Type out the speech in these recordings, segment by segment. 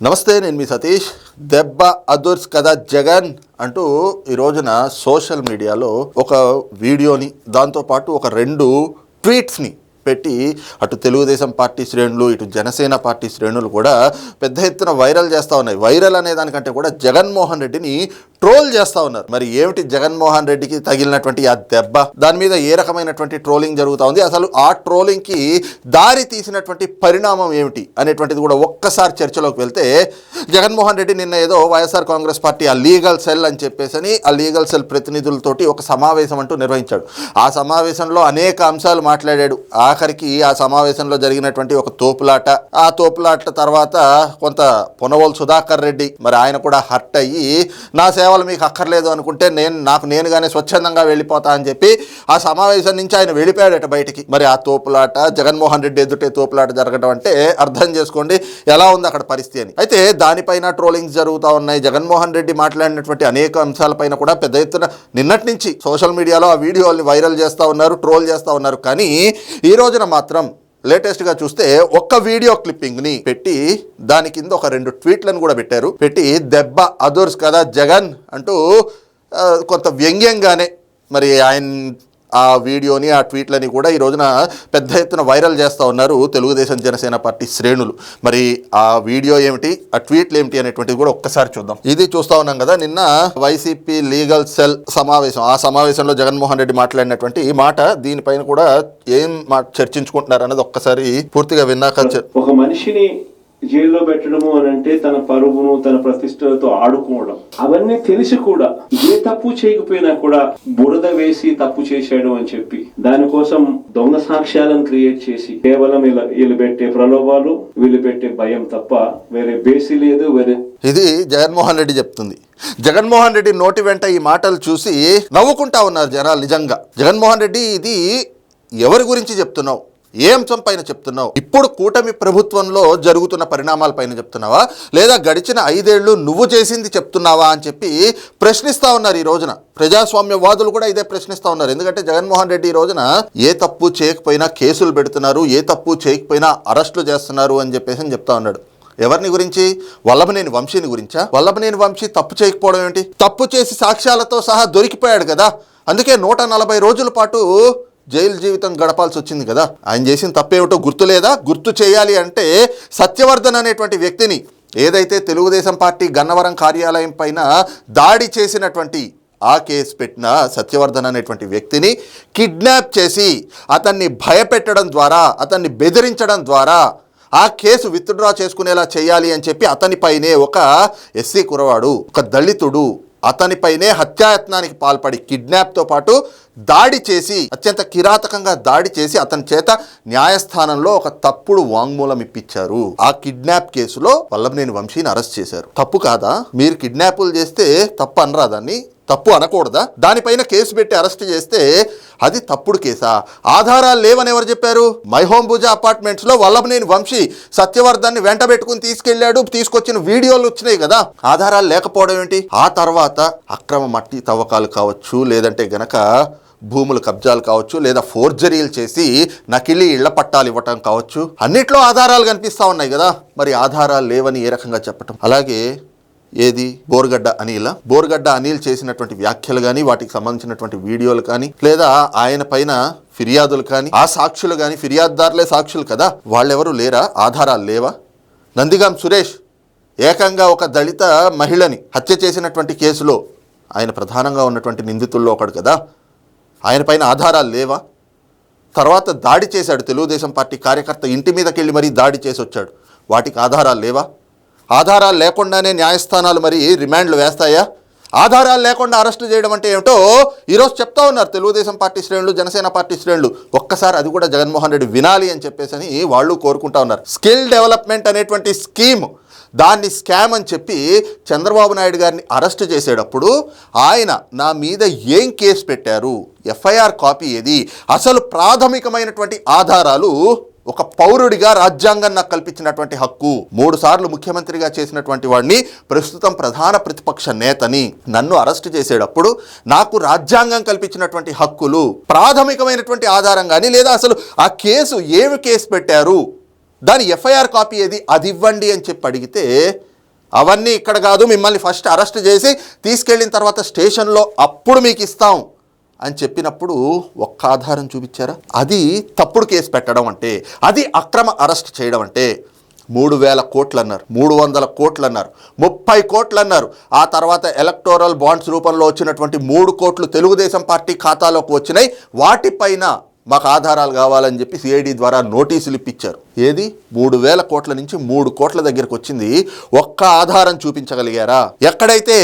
నమస్తే నేను మీ సతీష్. దెబ్బ అదుర్స్ కదా జగన్ అంటూ ఈ రోజున సోషల్ మీడియాలో ఒక వీడియోని దాంతోపాటు ఒక రెండు ట్వీట్స్ని పెట్టి అటు తెలుగుదేశం పార్టీ శ్రేణులు ఇటు జనసేన పార్టీ శ్రేణులు కూడా పెద్ద ఎత్తున వైరల్ చేస్తూ ఉన్నాయి. వైరల్ అనే దానికంటే కూడా జగన్మోహన్ రెడ్డిని ట్రోల్ చేస్తా ఉన్నారు. మరి ఏమిటి జగన్మోహన్ రెడ్డికి తగిలినటువంటి ఆ దెబ్బ? దాని మీద ఏ రకమైనటువంటి ట్రోలింగ్ జరుగుతూ ఉంది? అసలు ఆ ట్రోలింగ్కి దారి తీసినటువంటి పరిణామం ఏమిటి అనేటువంటిది కూడా ఒక్కసారి చర్చలోకి వెళ్తే జగన్మోహన్ రెడ్డి నిన్న ఏదో వైఎస్ఆర్ కాంగ్రెస్ పార్టీ ఆ లీగల్ సెల్ అని చెప్పేసి ఆ లీగల్ సెల్ ప్రతినిధులతోటి ఒక సమావేశం అంటూ నిర్వహించాడు. ఆ సమావేశంలో అనేక అంశాలు మాట్లాడాడు. ఆఖరికి ఆ సమావేశంలో జరిగినటువంటి ఒక తోపులాట ఆ తోపులాట తర్వాత కొంత పొనవోలు సుధాకర్ రెడ్డి మరి ఆయన కూడా హర్ట్ అయ్యి నా సేవ సేవలు మీకు అక్కర్లేదు అనుకుంటే నేను నాకు నేనుగానే స్వచ్ఛందంగా వెళ్ళిపోతా అని చెప్పి ఆ సమావేశం నుంచి ఆయన వెళ్ళిపోయాడట బయటికి. మరి ఆ తోపులాట జగన్మోహన్ రెడ్డి ఎదుటే తోపులాట జరగడం అంటే అర్థం చేసుకోండి ఎలా ఉంది అక్కడ పరిస్థితి అని. అయితే దానిపైన ట్రోలింగ్స్ జరుగుతూ ఉన్నాయి. జగన్మోహన్ రెడ్డి మాట్లాడినటువంటి అనేక అంశాలపైన కూడా పెద్ద ఎత్తున నిన్నటి నుంచి సోషల్ మీడియాలో ఆ వీడియోల్ని వైరల్ చేస్తూ ఉన్నారు ట్రోల్ చేస్తూ ఉన్నారు. కానీ ఈ రోజున మాత్రం లేటెస్ట్గా చూస్తే ఒక్క వీడియో క్లిప్పింగ్ని పెట్టి దాని కింద ఒక రెండు ట్వీట్లను కూడా పెట్టారు. పెట్టి దెబ్బ అదోర్స్ కదా జగన్ అంటూ కొంత వ్యంగ్యంగానే మరి ఆయన ఆ వీడియోని ఆ ట్వీట్లని కూడా ఈ రోజున పెద్ద ఎత్తున వైరల్ చేస్తూ ఉన్నారు తెలుగుదేశం జనసేన పార్టీ శ్రేణులు. మరి ఆ వీడియో ఏమిటి ఆ ట్వీట్లు ఏమిటి అనేటువంటిది కూడా ఒక్కసారి చూద్దాం. ఇది చూస్తా ఉన్నాం కదా నిన్న వైసీపీ లీగల్ సెల్ సమావేశం ఆ సమావేశంలో జగన్మోహన్ రెడ్డి మాట్లాడినటువంటి ఈ మాట దీనిపైన కూడా ఏం మా చర్చించుకుంటున్నారు అన్నది ఒక్కసారి పూర్తిగా విన్నాక ఒక మనిషిని జైల్లో పెట్టడము అని అంటే తన పరువును తన ప్రతిష్టలతో ఆడుకోవడం. అవన్నీ తెలిసి కూడా ఏ తప్పు చేయకపోయినా కూడా బురద వేసి తప్పు చేశాడు అని చెప్పి దానికోసం దొంగ సాక్ష్యాలను క్రియేట్ చేసి కేవలం ఇలా వీళ్ళు పెట్టే ప్రలోభాలు వీళ్ళు పెట్టే భయం తప్ప వేరే బేసి లేదు వేరే ఇది జగన్మోహన్ రెడ్డి చెప్తుంది. జగన్మోహన్ రెడ్డి నోటి వెంట ఈ మాటలు చూసి నవ్వుకుంటా ఉన్నారు జనాలు నిజంగా. జగన్మోహన్ రెడ్డి ఇది ఎవరి గురించి చెప్తున్నావు? ఏ అంశం పైన చెప్తున్నావు? ఇప్పుడు కూటమి ప్రభుత్వంలో జరుగుతున్న పరిణామాల పైన చెప్తున్నావా? లేదా గడిచిన ఐదేళ్ళు నువ్వు చేసింది చెప్తున్నావా అని చెప్పి ప్రశ్నిస్తా ఉన్నారు ఈ రోజున. ప్రజాస్వామ్యవాదులు కూడా ఇదే ప్రశ్నిస్తా ఉన్నారు. ఎందుకంటే జగన్మోహన్ రెడ్డి ఈ రోజున ఏ తప్పు చేయకపోయినా కేసులు పెడుతున్నారు ఏ తప్పు చేయకపోయినా అరెస్టులు చేస్తున్నారు అని చెప్పేసి అని చెప్తా ఉన్నాడు. ఎవరిని గురించి? వల్లభనేని వంశీని గురించా? వల్లభనేని వంశీ తప్పు చేయకపోవడం ఏంటి తప్పు చేసి సాక్ష్యాలతో సహా దొరికిపోయాడు కదా. అందుకే నూట నలభై రోజుల పాటు జైలు జీవితం గడపాల్సి వచ్చింది కదా. ఆయన చేసిన తప్పేమిటో గుర్తు లేదా గుర్తు చేయాలి అంటే సత్యవర్ధన్ అనేటువంటి వ్యక్తిని ఏదైతే తెలుగుదేశం పార్టీ గన్నవరం కార్యాలయం పైన దాడి చేసినటువంటి ఆ కేసు పెట్టిన సత్యవర్ధన్ అనేటువంటి వ్యక్తిని కిడ్నాప్ చేసి అతన్ని భయపెట్టడం ద్వారా అతన్ని బెదిరించడం ద్వారా ఆ కేసు విత్డ్రా చేసుకునేలా చేయాలి అని చెప్పి అతనిపైనే ఒక ఎస్సీ కురవాడు ఒక దళితుడు అతనిపైనే హత్యాయత్నానికి పాల్పడి కిడ్నాప్తో పాటు దాడి చేసి అత్యంత కిరాతకంగా దాడి చేసి అతని చేత న్యాయస్థానంలో ఒక తప్పుడు వాంగ్మూలం ఇప్పించారు. ఆ కిడ్నాప్ కేసులో వల్లభనేని వంశీని అరెస్ట్ చేశారు. తప్పు కాదా? మీరు కిడ్నాపులు చేస్తే తప్పు అనరా దాన్ని? తప్పు అనకూడదా? దానిపైన కేసు పెట్టి అరెస్ట్ చేస్తే అది తప్పుడు కేసా? ఆధారాలు లేవని ఎవరు చెప్పారు? మై భుజ అపార్ట్మెంట్స్లో వల్లభనేని వంశీ సత్యవర్ధన్ని వెంట పెట్టుకుని తీసుకెళ్ళాడు తీసుకొచ్చిన వీడియోలు వచ్చినాయి కదా. ఆధారాలు లేకపోవడం ఏంటి? ఆ తర్వాత అక్రమ మట్టి తవ్వకాలు కావచ్చు లేదంటే గనక భూములు కబ్జాలు కావచ్చు లేదా ఫోర్జరీలు చేసి నకిలీ ఇళ్ళ పట్టాలు ఇవ్వటం కావచ్చు. అన్నిట్లో ఆధారాలు కనిపిస్తా ఉన్నాయి కదా. మరి ఆధారాలు లేవని ఏ రకంగా చెప్పటం? అలాగే ఏది? బోర్గడ్డ అనిల బోర్గడ్డ అనిల్ చేసినటువంటి వ్యాఖ్యలు కానీ వాటికి సంబంధించినటువంటి వీడియోలు కానీ లేదా ఆయన పైన ఫిర్యాదులు కానీ ఆ సాక్షులు కానీ ఫిర్యాదుదారులే సాక్షులు కదా? వాళ్ళెవరు లేరా? ఆధారాలు లేవా? నందిగాం సురేష్ ఏకంగా ఒక దళిత మహిళని హత్య చేసినటువంటి కేసులో ఆయన ప్రధానంగా ఉన్నటువంటి నిందితుల్లో ఒకడు కదా? ఆయన పైన ఆధారాలు లేవా? తర్వాత దాడి చేశాడు తెలుగుదేశం పార్టీ కార్యకర్త ఇంటి మీదకెళ్ళి మరీ దాడి చేసి వచ్చాడు వాటికి ఆధారాలు లేవా? ఆధారాలు లేకుండానే న్యాయస్థానాలు మరి రిమాండ్లు వేస్తాయా? ఆధారాలు లేకుండా అరెస్టు చేయడం అంటే ఏమిటో ఈరోజు చెప్తా ఉన్నారు తెలుగుదేశం పార్టీ శ్రేణులు జనసేన పార్టీ శ్రేణులు. ఒక్కసారి అది కూడా జగన్మోహన్ రెడ్డి వినాలి అని చెప్పేసి అని వాళ్ళు కోరుకుంటా ఉన్నారు. స్కిల్ డెవలప్మెంట్ అనేటువంటి స్కీమ్ దాన్ని స్కామ్ అని చెప్పి చంద్రబాబు నాయుడు గారిని అరెస్ట్ చేసేటప్పుడు ఆయన నా మీద ఏం కేసు పెట్టారు? ఎఫ్ఐఆర్ కాపీ ఏది? అసలు ప్రాథమికమైనటువంటి ఆధారాలు ఒక పౌరుడిగా రాజ్యాంగం నాకు కల్పించినటువంటి హక్కు. మూడు సార్లు ముఖ్యమంత్రిగా చేసినటువంటి వాడిని ప్రస్తుతం ప్రధాన ప్రతిపక్ష నేతని నన్ను అరెస్ట్ చేసేటప్పుడు నాకు రాజ్యాంగం కల్పించినటువంటి హక్కులు ప్రాథమికమైనటువంటి ఆధారం కానీ లేదా అసలు ఆ కేసు ఏమి కేసు పెట్టారు? దాని ఎఫ్ఐఆర్ కాపీ ఏది? అది ఇవ్వండి అని చెప్పి అడిగితే అవన్నీ ఇక్కడ కాదు మిమ్మల్ని ఫస్ట్ అరెస్ట్ చేసి తీసుకెళ్ళిన తర్వాత స్టేషన్లో అప్పుడు మీకు ఇస్తాం. అని చెప్పినప్పుడు ఒక్క ఆధారం చూపించారా? అది తప్పుడు కేసు పెట్టడం అంటే అది అక్రమ అరెస్ట్ చేయడం అంటే మూడు వేల కోట్లు అన్నారు మూడు వందల కోట్లు అన్నారు ముప్పై కోట్లు అన్నారు ఆ తర్వాత ఎలక్టోరల్ బాండ్స్ రూపంలో వచ్చినటువంటి మూడు కోట్లు తెలుగుదేశం పార్టీ ఖాతాలోకి వచ్చినాయి. వాటిపైన మాకు ఆధారాలు కావాలని చెప్పి సిఐడి ద్వారా నోటీసులు ఇప్పించారు. ఏది? మూడు వేల కోట్ల నుంచి మూడు కోట్ల దగ్గరకు వచ్చింది. ఒక్క ఆధారం చూపించగలిగారా? ఎక్కడైతే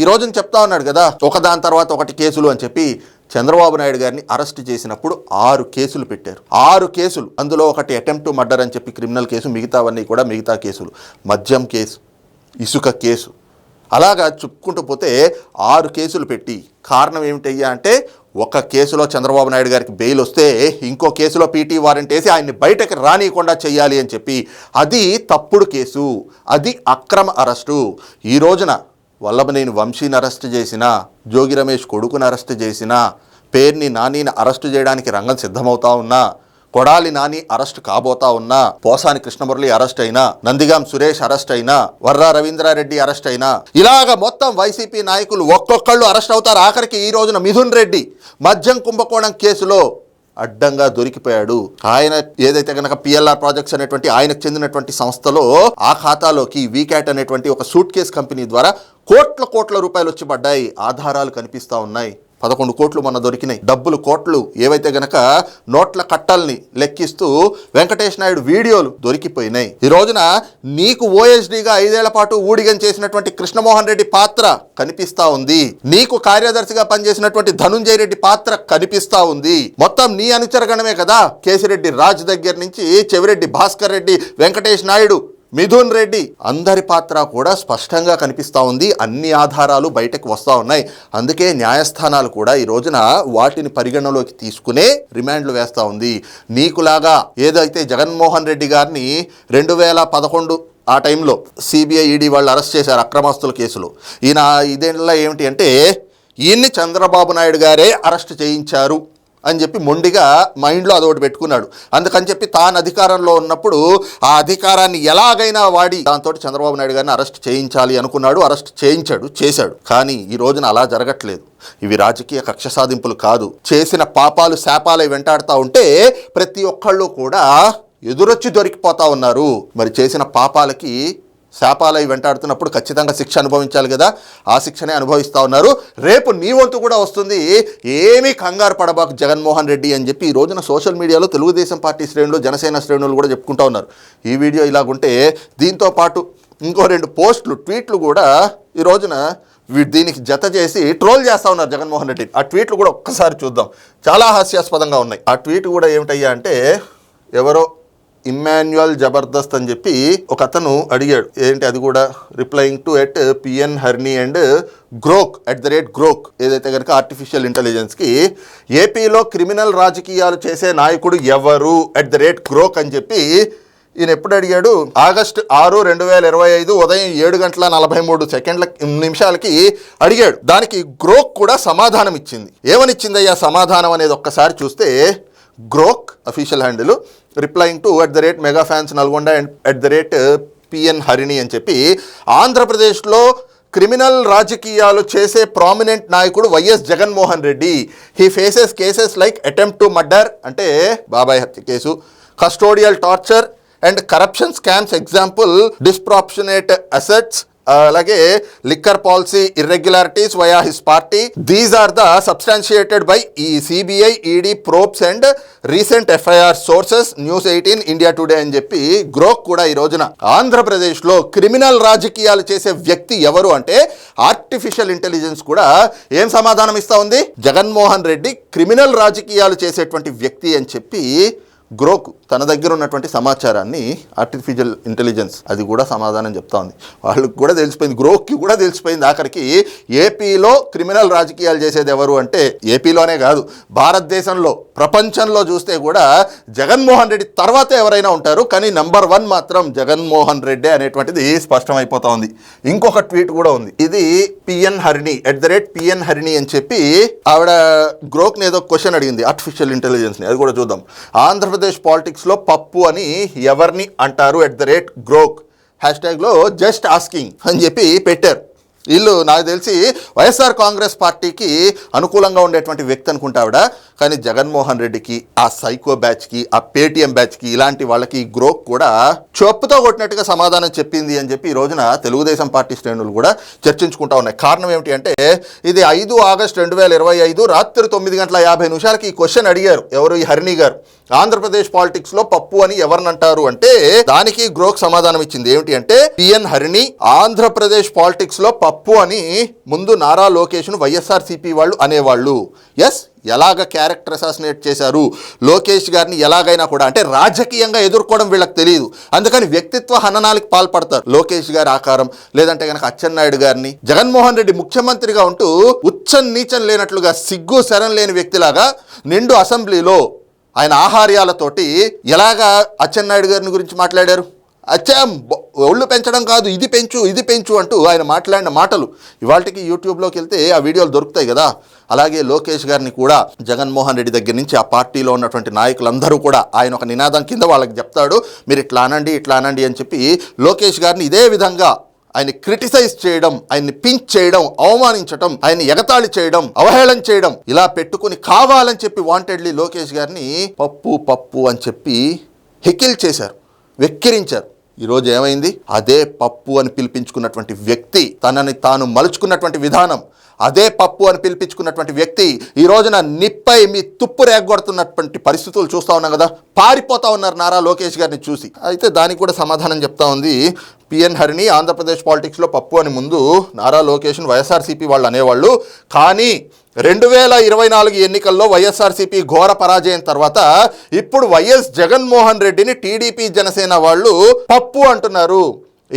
ఈ రోజున చెప్తా ఉన్నాడు కదా ఒకదాని తర్వాత ఒకటి కేసులు అని చెప్పి చంద్రబాబు నాయుడు గారిని అరెస్ట్ చేసినప్పుడు ఆరు కేసులు పెట్టారు. ఆరు కేసులు. అందులో ఒకటి అటెంప్ట్ మర్డర్ అని చెప్పి క్రిమినల్ కేసు మిగతావన్నీ కూడా మిగతా కేసులు. మద్యం కేసు ఇసుక కేసు. అలాగా చెప్పుకుంటూ పోతే ఆరు కేసులు పెట్టి. కారణం ఏమిటయ్యా అంటే ఒక కేసులో చంద్రబాబు నాయుడు గారికి బెయిల్ వస్తే ఇంకో కేసులో పీటీ వారెంట్ వేసి ఆయన్ని బయటకు రానియకుండా చేయాలి అని చెప్పి. అది తప్పుడు కేసు. అది అక్రమ అరెస్టు. ఈ రోజున వల్లభనేని వంశీని అరెస్ట్ చేసినా జోగి రమేష్ కొడుకుని అరెస్ట్ చేసినా పేర్ని నానిని అరెస్టు చేయడానికి రంగం సిద్ధమవుతా ఉన్నా కొడాలి నాని అరెస్ట్ కాబోతా ఉన్నా పోసాని కృష్ణమురళి అరెస్ట్ అయినా నందిగాం సురేష్ అరెస్ట్ అయినా వర్రా రవీంద్రారెడ్డి అరెస్ట్ అయినా ఇలాగ మొత్తం వైసీపీ నాయకులు ఒక్కొక్కళ్ళు అరెస్ట్ అవుతారు. ఆఖరికి ఈ రోజున మిథున్ రెడ్డి మద్యం కుంభకోణం కేసులో అడ్డంగా దొరికిపోయాడు. ఆయన ఏదైతే గనక పిఎల్ఆర్ ప్రాజెక్ట్స్ అనేటువంటి ఆయనకు చెందినటువంటి సంస్థలో ఆ ఖాతాలోకి వీక్యాట్ అనేటువంటి ఒక సూట్ కేస్ కంపెనీ ద్వారా కోట్ల కోట్ల రూపాయలు వచ్చి పడ్డాయి. ఆధారాలు కనిపిస్తా ఉన్నాయి. పదకొండు కోట్లు మొన్న దొరికినాయి. డబ్బులు కోట్లు ఏవైతే గనక నోట్ల కట్టల్ని లెక్కిస్తూ వెంకటేష్ నాయుడు వీడియోలు దొరికిపోయినాయి. ఈ రోజున నీకు ఓఎస్డీగా ఐదేళ్ళ పాటు ఊడిగం చేసినటువంటి కృష్ణమోహన్ రెడ్డి పాత్ర కనిపిస్తా ఉంది. నీకు కార్యదర్శిగా పనిచేసినటువంటి ధనుంజయ రెడ్డి పాత్ర కనిపిస్తా ఉంది. మొత్తం నీ అనుచరగణమే కదా? కేసిరెడ్డి రాజ్ దగ్గర నుంచి చెవిరెడ్డి భాస్కర్ రెడ్డి వెంకటేష్ నాయుడు మిథున్ రెడ్డి అందరి పాత్ర కూడా స్పష్టంగా కనిపిస్తూ ఉంది. అన్ని ఆధారాలు బయటకు వస్తూ ఉన్నాయి. అందుకే న్యాయస్థానాలు కూడా ఈ రోజున వాటిని పరిగణలోకి తీసుకునే రిమాండ్లు వేస్తూ ఉంది. నీకులాగా ఏదైతే జగన్మోహన్ రెడ్డి గారిని రెండు వేల పదకొండు ఆ టైంలో సిబిఐ ఈడీ వాళ్ళు అరెస్ట్ చేశారు అక్రమాస్తుల కేసులో. ఈయన ఇదేంట్లో ఏమిటి అంటే ఈయన్ని చంద్రబాబు నాయుడు గారే అరెస్ట్ చేయించారు. అని చెప్పి మొండిగా మైండ్లో అదొకటి పెట్టుకున్నాడు. అందుకని చెప్పి తాను అధికారంలో ఉన్నప్పుడు ఆ అధికారాన్ని ఎలాగైనా వాడి దాంతో చంద్రబాబు నాయుడు గారిని అరెస్ట్ చేయించాలి అనుకున్నాడు అరెస్ట్ చేయించాడు చేశాడు. కానీ ఈ రోజున అలా జరగట్లేదు. ఇవి రాజకీయ కక్ష సాధింపులు కాదు. చేసిన పాపాలు శాపాలై వెంటాడుతూ ఉంటే ప్రతి ఒక్కళ్ళు కూడా ఎదురొచ్చి దొరికిపోతా ఉన్నారు. మరి చేసిన పాపాలకి శాపాలై వెంటాడుతున్నప్పుడు ఖచ్చితంగా శిక్ష అనుభవించాలి కదా. ఆ శిక్షనే అనుభవిస్తూ ఉన్నారు. రేపు నీ వంతు కూడా వస్తుంది. ఏమీ కంగారు పడబాకు జగన్మోహన్ రెడ్డి అని చెప్పి ఈ రోజున సోషల్ మీడియాలో తెలుగుదేశం పార్టీ శ్రేణులు జనసేన శ్రేణులు కూడా చెప్పుకుంటూ ఉన్నారు. ఈ వీడియో ఇలాగుంటే దీంతో పాటు ఇంకో రెండు పోస్టులు ట్వీట్లు కూడా ఈ రోజున వీ- దీనికి జత చేసి ట్రోల్ చేస్తా ఉన్నారు జగన్మోహన్ రెడ్డి. ఆ ట్వీట్లు కూడా ఒక్కసారి చూద్దాం. చాలా హాస్యాస్పదంగా ఉన్నాయి. ఆ ట్వీట్ కూడా ఏమిటయ్యా అంటే ఎవరో ఇమ్మాన్యువల్ జబర్దస్త్ అని చెప్పి ఒక అతను అడిగాడు. ఏంటి అది కూడా? Replying to at PN Harini and Grok at the rate Grok ఏదైతే కనుక ఆర్టిఫిషియల్ ఇంటెలిజెన్స్కి ఏపీలో క్రిమినల్ రాజకీయాలు చేసే నాయకుడు ఎవరు? అట్ ద రేట్ గ్రోక్ అని చెప్పి ఈయన ఎప్పుడు అడిగాడు? ఆగస్టు ఆరు రెండు వేల ఇరవై ఐదు ఉదయం ఏడు గంటల నలభై మూడు సెకండ్ల నిమిషాలకి అడిగాడు. దానికి గ్రోక్ కూడా సమాధానం ఇచ్చింది. ఏమనిచ్చిందయ్యా సమాధానం అనేది ఒక్కసారి చూస్తే Grok official handle replying to at the rate mega fans Nalgonda and at the rate PN Harini అని చెప్పి ఆంధ్రప్రదేశ్లో క్రిమినల్ రాజకీయాలు చేసే ప్రామినెంట్ నాయకుడు YS Jaganmohan Reddy. He faces cases like attempt to murder అంటే బాబాయ్ హత్య case custodial torture and corruption scams example disproportionate assets Uh, అలాగే liquor policy irregularities via his party these are the substantiated by ఈ CBI ED probes and recent FIR sources news eighteen India Today అని చెప్పి Grok కూడా ఈ రోజున ఆంధ్రప్రదేశ్లో criminal రాజకీయాలు చేసే వ్యక్తి ఎవరు అంటే ఆర్టిఫిషియల్ ఇంటెలిజెన్స్ కూడా ఏం సమాధానం ఇస్తా ఉంది? జగన్మోహన్ రెడ్డి క్రిమినల్ రాజకీయాలు చేసేటువంటి వ్యక్తి అని చెప్పి గ్రోక్ తన దగ్గర ఉన్నటువంటి సమాచారాన్ని ఆర్టిఫిషియల్ ఇంటెలిజెన్స్ అది కూడా సమాధానం చెప్తా ఉంది వాళ్ళకి కూడా తెలిసిపోయింది గ్రోక్కి కూడా తెలిసిపోయింది ఆఖరికి ఏపీలో క్రిమినల్ రాజకీయాలు చేసేది ఎవరు అంటే ఏపీలోనే కాదు భారతదేశంలో ప్రపంచంలో చూస్తే కూడా జగన్మోహన్ రెడ్డి తర్వాత ఎవరైనా ఉంటారు కానీ నంబర్ వన్ మాత్రం జగన్మోహన్ రెడ్డి అనేటువంటిది స్పష్టమైపోతా ఉంది ఇంకొక ట్వీట్ కూడా ఉంది. ఇది PN Harini at the rate PN Harini అని చెప్పి ఆవిడ గ్రోక్ని ఏదో క్వశ్చన్ అడిగింది ఆర్టిఫిషియల్ ఇంటెలిజెన్స్ని అది కూడా చూద్దాం. ఆంధ్రప్రదేశ్ ఆంధ్రప్రదేశ్ పాలిటిక్స్లో పప్పు అని ఎవరిని అంటారు at the rate Grok. Hash ట్యాగ్లో జస్ట్ ఆస్కింగ్ అని చెప్పి పెట్టారు. వీళ్ళు నాకు తెలిసి వైఎస్ఆర్ కాంగ్రెస్ పార్టీకి అనుకూలంగా ఉండేటువంటి వ్యక్తి అనుకుంటావిడ కానీ జగన్మోహన్ రెడ్డికి ఆ సైకో బ్యాచ్కి ఆ పేటిఎం బ్యాచ్కి ఇలాంటి వాళ్ళకి ఈ గ్రోక్ కూడా చొప్పుతో కొట్టినట్టుగా సమాధానం చెప్పింది అని చెప్పి ఈ రోజున తెలుగుదేశం పార్టీ శ్రేణులు కూడా చర్చించుకుంటా ఉన్నాయి. కారణం ఏమిటి అంటే ఇది ఐదు ఆగస్ట్ రెండు వేల ఇరవై ఐదు రాత్రి తొమ్మిది గంటల యాభై నిమిషాలకి ఈ క్వశ్చన్ అడిగారు ఎవరు ఈ హరిణి గారు. ఆంధ్రప్రదేశ్ పాలిటిక్స్లో పప్పు అని ఎవరినంటారు అంటే దానికి గ్రోక్ సమాధానం ఇచ్చింది. ఏమిటి అంటే పిఎన్ హరిణి ఆంధ్రప్రదేశ్ పాలిటిక్స్లో పప్పు తప్పు అని ముందు నారా లోకేష్ను వైఎస్ఆర్ సిపి వాళ్ళు అనేవాళ్ళు. ఎస్ ఎలాగ క్యారెక్టర్ అసాసినేట్ చేశారు? లోకేష్ గారిని ఎలాగైనా కూడా అంటే రాజకీయంగా ఎదుర్కోవడం వీళ్ళకి తెలియదు అందుకని వ్యక్తిత్వ హననాలకు పాల్పడతారు లోకేష్ గారి ఆకారం. లేదంటే కనుక అచ్చెన్నాయుడు గారిని. జగన్మోహన్ రెడ్డి ముఖ్యమంత్రిగా ఉంటూ ఉచ్చం నీచం లేనట్లుగా సిగ్గు శరం లేని వ్యక్తిలాగా నిండు అసెంబ్లీలో ఆయన ఆహార్యాలతోటి ఎలాగా అచ్చెన్నాయుడు గారిని గురించి మాట్లాడారు? అచ్చం ఒళ్ళు పెంచడం కాదు ఇది పెంచు ఇది పెంచు అంటూ ఆయన మాట్లాడిన మాటలు ఇవాళకి యూట్యూబ్లోకి వెళ్తే ఆ వీడియోలు దొరుకుతాయి కదా. అలాగే లోకేష్ గారిని కూడా జగన్మోహన్ రెడ్డి దగ్గర నుంచి ఆ పార్టీలో ఉన్నటువంటి నాయకులందరూ కూడా ఆయన ఒక నినాదం కింద వాళ్ళకి చెప్తాడు మీరు ఇట్లా అనండి ఇట్లా అనండి అని చెప్పి లోకేష్ గారిని ఇదే విధంగా ఆయన క్రిటిసైజ్ చేయడం ఆయన్ని పించ్ చేయడం అవమానించడం ఆయన్ని ఎగతాళి చేయడం అవహేళన చేయడం ఇలా పెట్టుకుని కావాలని చెప్పి వాంటెడ్లీ లోకేష్ గారిని పప్పు పప్పు అని చెప్పి హెకిల్ చేశారు వెక్కిరించారు. ఈరోజు ఏమైంది? అదే పప్పు అని పిలిపించుకున్నటువంటి వ్యక్తి తనని తాను మలుచుకున్నటువంటి విధానం. అదే పప్పు అని పిలిపించుకున్నటువంటి వ్యక్తి ఈ రోజున నిప్పై మీ తుప్పు రేగొడుతున్నటువంటి పరిస్థితులు చూస్తా ఉన్నాం కదా? పారిపోతా ఉన్నారు నారా లోకేష్ గారిని చూసి. అయితే దానికి కూడా సమాధానం చెప్తా ఉంది. పిఎన్ హరిని ఆంధ్రప్రదేశ్ పాలిటిక్స్లో పప్పు అని ముందు నారా లోకేష్ను వైఎస్ఆర్సీపీ వాళ్ళు అనేవాళ్ళు. కానీ రెండు వేల ఇరవై నాలుగు ఎన్నికల్లో వైఎస్ఆర్సీపీ ఘోర పరాజయం తర్వాత ఇప్పుడు వైఎస్ జగన్మోహన్ రెడ్డిని టీడీపీ జనసేన వాళ్ళు పప్పు అంటున్నారు.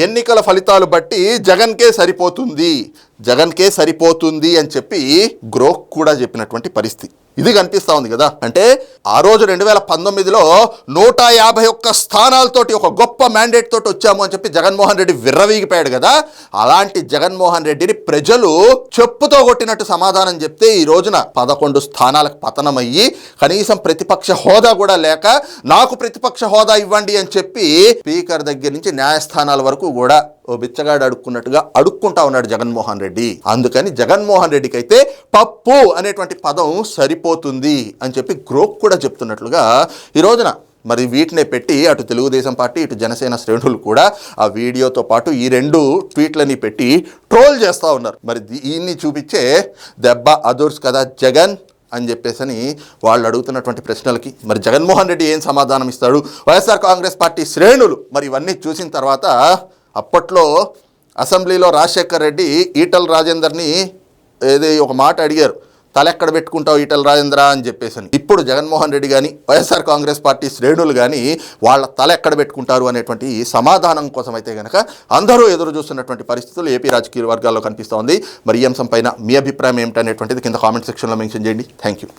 ఎన్నికల ఫలితాలు బట్టి జగన్కే సరిపోతుంది జగన్కే సరిపోతుంది అని చెప్పి గ్రోక్ కూడా చెప్పినటువంటి పరిస్థితి. ఇది కనిపిస్తూ ఉంది కదా. అంటే ఆ రోజు రెండు వేల పంతొమ్మిదిలో నూట యాభై ఒక్క స్థానాలతోటి ఒక గొప్ప మ్యాండేట్ తోటి వచ్చాము అని చెప్పి జగన్మోహన్ రెడ్డి విర్రవీగిపోయాడు కదా. అలాంటి జగన్మోహన్ రెడ్డిని ప్రజలు చెప్పుతో కొట్టినట్టు సమాధానం చెప్తే ఈ రోజున పదకొండు స్థానాలకు పతనమయ్యి కనీసం ప్రతిపక్ష హోదా కూడా లేక నాకు ప్రతిపక్ష హోదా ఇవ్వండి అని చెప్పి స్పీకర్ దగ్గర నుంచి న్యాయస్థానాల వరకు కూడా ఓ బిచ్చగాడు అడుక్కున్నట్టుగా అడుక్కుంటా ఉన్నాడు జగన్మోహన్ రెడ్డి. అందుకని జగన్మోహన్ రెడ్డికి అయితే పప్పు అనేటువంటి పదం సరిపోతుంది అని చెప్పి గ్రోక్ కూడా చెప్తున్నట్లుగా ఈ రోజున మరి వీటినే పెట్టి అటు తెలుగుదేశం పార్టీ ఇటు జనసేన శ్రేణులు కూడా ఆ వీడియోతో పాటు ఈ రెండు ట్వీట్లని పెట్టి ట్రోల్ చేస్తూ ఉన్నారు. మరి దీన్ని చూపించే దెబ్బ అదూర్స్ కదా జగన్ అని చెప్పేసని వాళ్ళు అడుగుతున్నటువంటి ప్రశ్నలకి. మరి జగన్మోహన్ రెడ్డి ఏం సమాధానం ఇస్తాడు? వైఎస్ఆర్ కాంగ్రెస్ పార్టీ శ్రేణులు. మరి ఇవన్నీ చూసిన తర్వాత అప్పట్లో అసెంబ్లీలో రాజశేఖర్ రెడ్డి ఈటల రాజేందర్ని ఏది ఒక మాట అడిగారు తలెక్కడ పెట్టుకుంటావు ఈటల రాజేంద్ర? అని చెప్పేసి ఇప్పుడు జగన్మోహన్ రెడ్డి కానీ వైఎస్ఆర్ కాంగ్రెస్ పార్టీ శ్రేణులు కానీ వాళ్ళ తల ఎక్కడ పెట్టుకుంటారు అనేటువంటి సమాధానం కోసం అయితే కనుక అందరూ ఎదురు చూస్తున్నటువంటి పరిస్థితులు ఏపీ రాజకీయ వర్గాల్లో కనిపిస్తోంది. మరి ఈ అంశం పైన మీ అభిప్రాయం ఏమిటనేటువంటిది కింద కామెంట్ సెక్షన్లో మెన్షన్ చేయండి. Thank you.